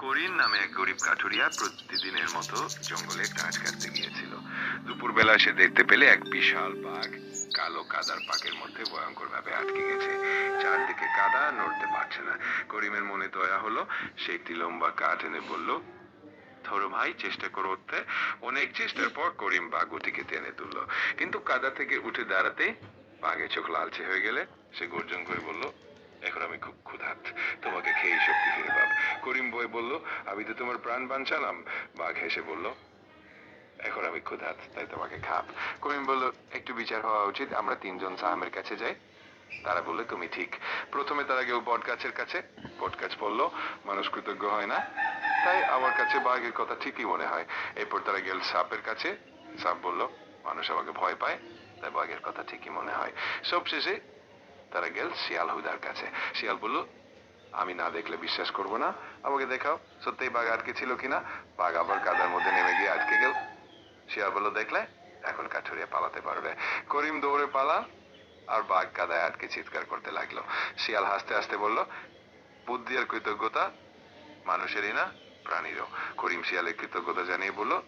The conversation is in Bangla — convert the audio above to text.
করিম নামে এক গরিব কাঠুরিয়া প্রতিদিনের মতো জঙ্গলে কাজ কাটতে গিয়েছিল। দুপুরবেলা সে দেখতে পেলে এক বিশাল বাঘ কালো কাদার পাকের মধ্যে ভয়ঙ্কর ভাবে আটকে গেছে। চারদিকে কাদা, নড়তে পারছে না। করিমের মনে দয়া হলো সে একটি লম্বা কাঠ এনে বলল, ধরো ভাই, চেষ্টা করো উঠতে। অনেক চেষ্টার পর করিম বাঘ বাঘটিকে টেনে তুললো। কিন্তু কাদা থেকে উঠে দাঁড়াতে বাঘের চোখ লালচে হয়ে গেলে। সে গর্জন করে বলল বই বলল, আমি তো তোমার প্রাণ বাঁচালাম। বাঘ হেসে বলল, এখন আমি ক্ষুধার্ত, তাই তোমাকে খাব। করিম বলল, একটু বিচার হওয়া উচিত, আমরা তিনজন সাহামের কাছে যাই। তারা বললে, তুমি ঠিক। প্রথমে তারা গেল বট গাছের কাছে। বট গাছ বলল, মানুষ কৃতজ্ঞ হয় না? তাই আমার কাছে বাঘের কথা ঠিকই মনে হয়। এরপর তারা গেল সাপের কাছে। সাপ বলল, মানুষ আমাকে ভয় পায়, তাই বাঘের কথা ঠিকই মনে হয়। সব শেষে তারা গেল শিয়াল হুদার কাছে। শিয়াল বলল আমি না দেখলে বিশ্বাস করব না। আমাকে দেখাও সত্যিই বাঘ আটকে ছিল কিনা? বাঘ আবার কাদার মধ্যে নেমে গিয়ে আটকে গেল। শিয়াল বলল, দেখলে? এখন কাঠুরিয়া পালাতে পারবে। করিম দৌড়ে পালা আর বাঘ কাদায় আটকে চিৎকার করতে লাগল। শিয়াল হাসতে হাসতে বলল, বুদ্ধি আর কৃতজ্ঞতা মানুষেরই না, প্রাণীরও। করিম শিয়ালের কৃতজ্ঞতা জানিয়ে বলল